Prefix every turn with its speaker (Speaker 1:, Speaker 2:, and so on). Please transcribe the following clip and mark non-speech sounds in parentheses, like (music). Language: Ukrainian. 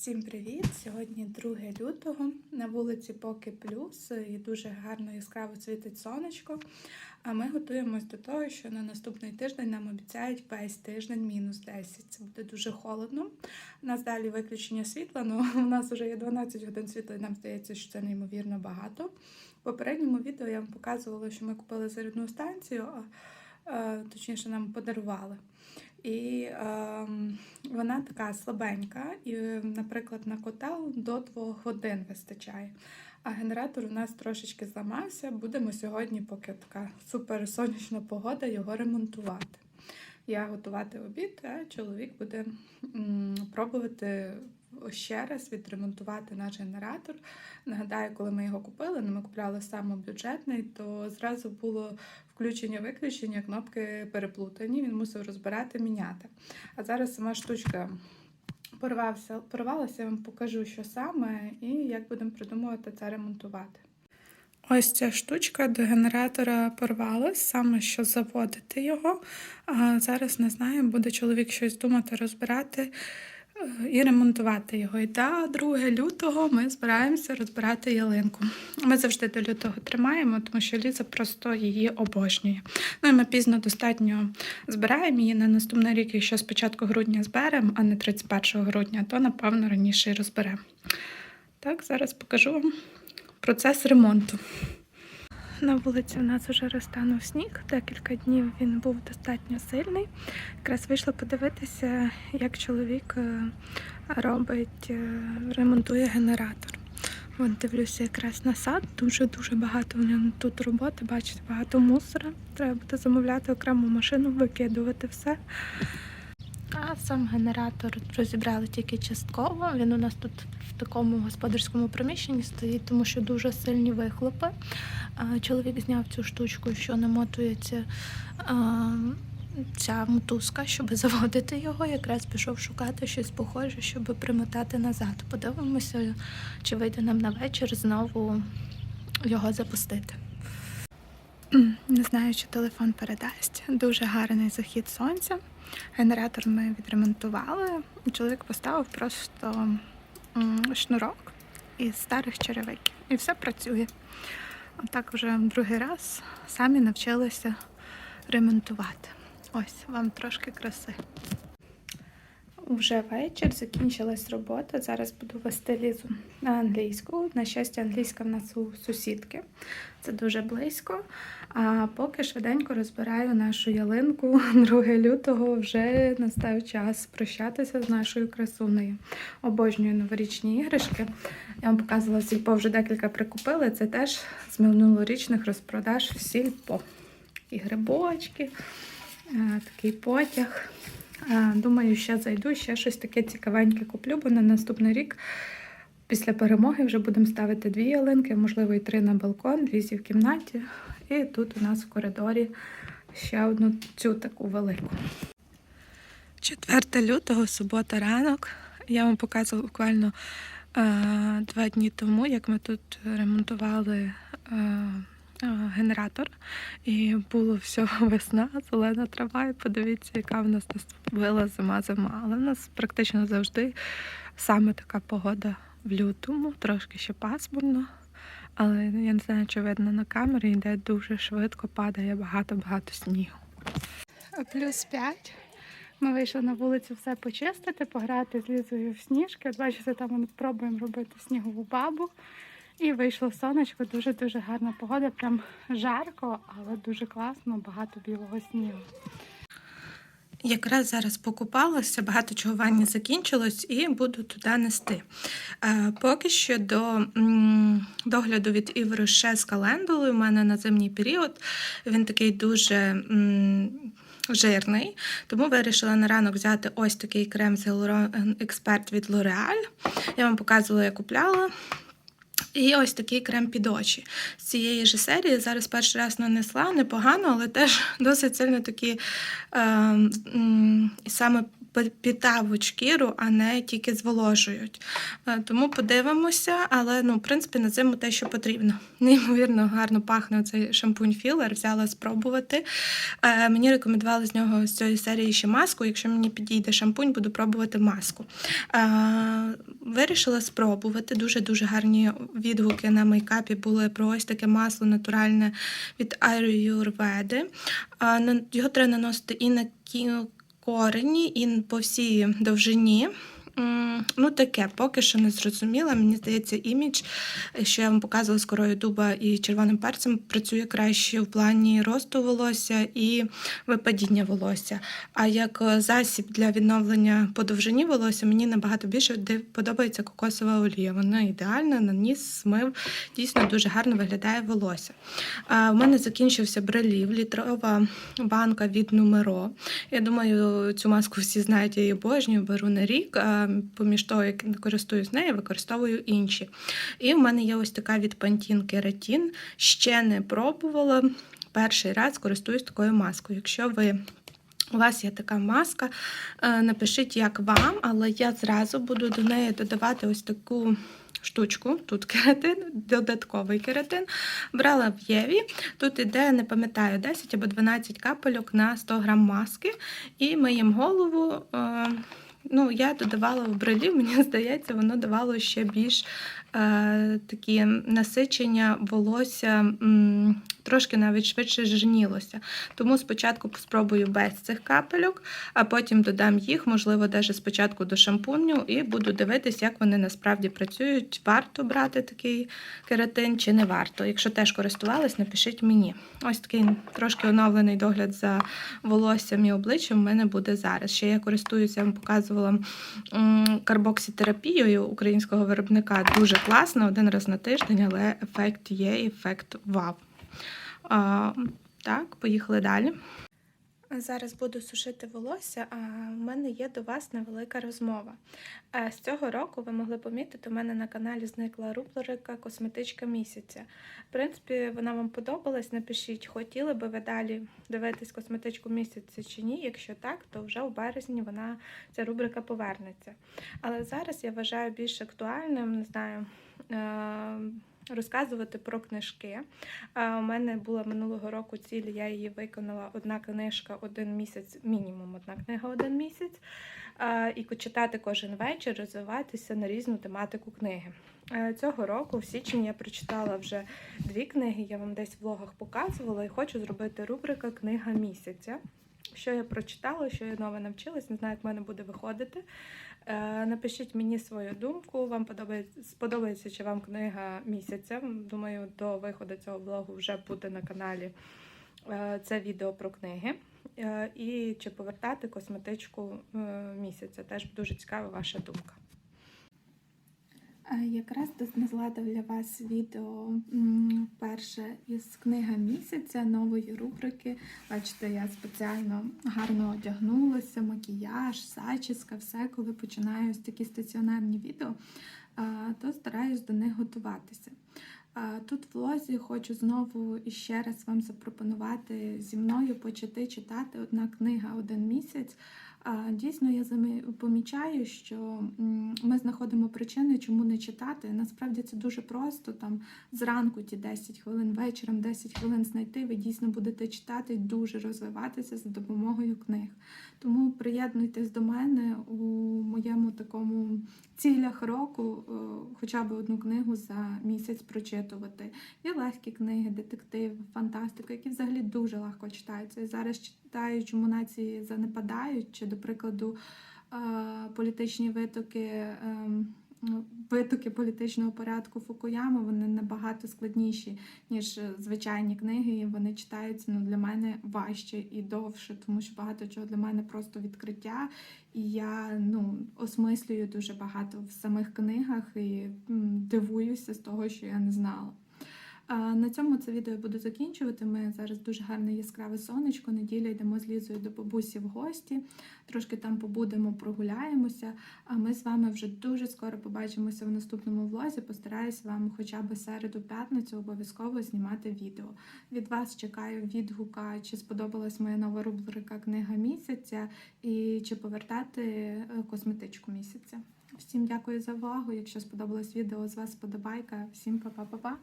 Speaker 1: Всім привіт! Сьогодні 2 лютого. На вулиці поки плюс і дуже гарно яскраво світить сонечко. А ми готуємось до того, що на наступний тиждень нам обіцяють весь тиждень мінус 10. Це буде дуже холодно. У нас далі виключення світла, але (laughs) у нас вже є 12 годин світла, і нам здається, що це неймовірно багато. В попередньому відео я вам показувала, що ми купили зарядну станцію, е, точніше, нам подарували. І е, вона така слабенька, і, наприклад, на котел до 2 годин вистачає. А генератор у нас трошечки зламався. Будемо сьогодні, поки така супер сонячна погода, його ремонтувати. Я готувати обід, а чоловік буде м, пробувати ще раз відремонтувати наш генератор. Нагадаю, коли ми його купили, ну, ми купляли саме бюджетний, то зразу було включення-виключення, кнопки переплутані, він мусив розбирати, міняти. А зараз сама штучка порвався, порвалася, я вам покажу, що саме, і як будемо придумувати це ремонтувати. Ось ця штучка до генератора порвалась, саме що заводити його. А зараз не знаю, буде чоловік щось думати, розбирати і ремонтувати його. І та 2 лютого ми збираємося розбирати ялинку. Ми завжди до лютого тримаємо, тому що Ліза просто її обожнює. Ну і ми пізно достатньо збираємо її на наступний рік, якщо спочатку грудня зберемо, а не 31 грудня, то напевно раніше і розберемо. Так, зараз покажу вам процес ремонту. На вулиці у нас вже розтанув сніг. Декілька днів він був достатньо сильний. Якраз вийшла подивитися, як чоловік е, робить, е, ремонтує генератор. От дивлюся якраз на сад. Дуже-дуже багато в ньому тут роботи. Бачите, багато мусора. Треба буде замовляти окрему машину, викидувати все. А сам генератор розібрали тільки частково. Він у нас тут в такому господарському приміщенні стоїть, тому що дуже сильні вихлопи. Чоловік зняв цю штучку, що намотується ця мотузка, щоб заводити його. Якраз пішов шукати щось похоже, щоб примотати назад. Подивимося, чи вийде нам на вечір знову його запустити. (clears throat) Не знаю, чи телефон передасть. Дуже гарний захід сонця. Генератор ми відремонтували. Чоловік поставив просто шнурок із старих черевиків. І все працює. Отак вже другий раз самі навчилися ремонтувати. Ось вам трошки краси. Вже вечір, закінчилась робота. Зараз буду вести лізу на англійську. На щастя, англійська в нас у сусідки. Це дуже близько. А поки швиденько розбираю нашу ялинку (laughs) 2 лютого, вже настав час прощатися з нашою красунею. Обожнюю новорічні іграшки. Я вам показувала сільпо, вже декілька прикупили. Це теж з минулорічних розпродаж в сільпо. І грибочки, такий потяг. Думаю, ще зайду, ще щось таке цікавеньке куплю, бо на наступний рік після перемоги вже будемо ставити дві ялинки, можливо, і три на балкон, лізі в кімнаті. І тут у нас в коридорі ще одну цю таку велику. 4 лютого, субота ранок. Я вам показувала буквально е, два дні тому, як ми тут ремонтували е, генератор. І було все (laughs) весна, зелена трава. І подивіться, яка в нас наступила зима-зима. Але в нас практично завжди саме така погода в лютому, трошки ще пасмурно. Але я не знаю, чи видно на камері, йде дуже швидко, падає багато-багато снігу. Плюс 5. Ми вийшли на вулицю все почистити, пограти з Лізою в сніжки. Бачите, там ми пробуємо робити снігову бабу. І вийшло сонечко, дуже-дуже гарна погода. Прям жарко, але дуже класно, багато білого снігу. Якраз зараз покупалася, багато чого ванні закінчилось і буду туди нести. Е, поки що до догляду від Іври ще з календулою, у мене на зимній період він такий дуже жирний, тому вирішила на ранок взяти ось такий крем з Expert від L'Oreal. Я вам показувала, я купляла. І ось такий крем під очі. З цієї ж серії зараз перший раз нанесла, непогано, але теж (laughs) досить сильно такі е, саме підтавують шкіру, а не тільки зволожують. Е, Тому подивимося, але ну, в принципі на зиму те, що потрібно. (laughs) Неймовірно гарно пахне цей шампунь філер, взяла спробувати. Е, Мені рекомендували з нього з цієї серії ще маску. Якщо мені підійде шампунь, буду пробувати маску. Е, Вирішила спробувати. Дуже-дуже гарні відгуки на мейкапі були про ось таке масло натуральне від Ayurveda. Його треба наносити і на корені, і по всій довжині. Ну, таке, поки що не зрозуміла. Мені здається, імідж, що я вам показувала з корою дуба і червоним перцем, працює краще в плані росту волосся і випадіння волосся. А як е, засіб для відновлення по довжині волосся, мені набагато більше подобається кокосова олія. Вона ідеальна, наніс, смив, дійсно дуже гарно виглядає волосся. У мене закінчився брелів, літрова банка від Нумеро. Я думаю, цю маску всі знають, я її обожнюю, беру на рік. Поміж того, як користуюсь нею, використовую інші. І в мене є ось така від Pantene Keratin. Ще не пробувала. Перший раз користуюсь такою маскою. Якщо ви у вас є така маска, е, напишіть, як вам, але я зразу буду до неї додавати ось таку штучку. Тут кератин, додатковий кератин. Брала в Єві. Тут іде, не пам'ятаю, 10 або 12 капельок на 100 грам маски. І миємо голову. Ну, я додавала в брелі, (laughs) мені здається, воно давало ще більш такі насичення волосся, трошки навіть швидше жирнілося. Тому спочатку спробую без цих капельок, а потім додам їх, можливо, навіть спочатку до шампуню, і буду дивитись, як вони насправді працюють. Варто брати такий кератин чи не варто. Якщо теж користувались, напишіть мені. Ось такий трошки оновлений догляд за волоссям і обличчям в мене буде зараз. Ще я користуюся, я вам показувала м, карбокситерапією українського виробника. Дуже класно, один раз на тиждень, але ефект є, ефект вау. Так, поїхали далі. Зараз буду сушити волосся, а в мене є до вас невелика розмова. Е, З цього року ви могли помітити, у мене на каналі зникла рубрика Косметичка місяця. В принципі, вона вам подобалась. Напишіть, хотіли би ви далі дивитись косметичку місяця чи ні. Якщо так, то вже у березні вона ця рубрика повернеться. Але зараз я вважаю більш актуальним, не знаю. Розказувати про книжки. У мене була минулого року ціль, я її виконала одна книжка один місяць, мінімум одна книга один місяць. І читати кожен вечір, розвиватися на різну тематику книги. Цього року, в січні, я прочитала вже дві книги, я вам десь в влогах показувала і хочу зробити рубрика Книга місяця. Що я прочитала, що я нове навчилась, не знаю, як в мене буде виходити. Е, Напишіть мені свою думку. Вам подобається сподобається чи вам книга місяця. Думаю, до виходу цього блогу вже буде на каналі е, це відео про книги. Е, І чи повертати косметичку місяця. Теж дуже цікава ваша думка. Якраз знайшла для вас відео перше із книга місяця нової рубрики. Бачите, я спеціально гарно одягнулася, макіяж, зачіска, все, коли починаю ось такі стаціонарні відео, то стараюсь до них готуватися. Тут в влозі хочу знову і ще раз вам запропонувати зі мною почати читати одна книга один місяць. Дійсно, я помічаю, що ми знаходимо причини, чому не читати. Насправді це дуже просто. Там зранку ті 10 хвилин, вечором 10 хвилин знайти. Ви дійсно будете читати і дуже розвиватися за допомогою книг. Тому приєднуйтесь до мене у моєму такому цілях року, е, хоча б одну книгу за місяць прочитувати. Є легкі книги, детектив, фантастика, які взагалі дуже легко читаються. І зараз читаю, чому нації занепадають, чи, до прикладу, е, політичні витоки. ем, Витоки політичного порядку Фукуями вони набагато складніші, ніж звичайні книги. І вони читаються ну, для мене важче і довше, тому що багато чого для мене просто відкриття. І я ну, осмислюю дуже багато в самих книгах і дивуюся з того, що я не знала. На цьому це відео буду закінчувати. Ми зараз дуже гарне яскраве сонечко. Неділя йдемо з Лізою до бабусі в гості. Трошки там побудемо, прогуляємося. А ми з вами вже дуже скоро побачимося в наступному влозі. Постараюсь вам хоча б середу п'ятницю обов'язково знімати відео. Від вас чекаю відгука, чи сподобалась моя нова рубрика Книга місяця і чи повертати е, косметичку місяця. Всім дякую за увагу. Якщо сподобалось відео, з вас сподобайка. Всім па-па-па-па.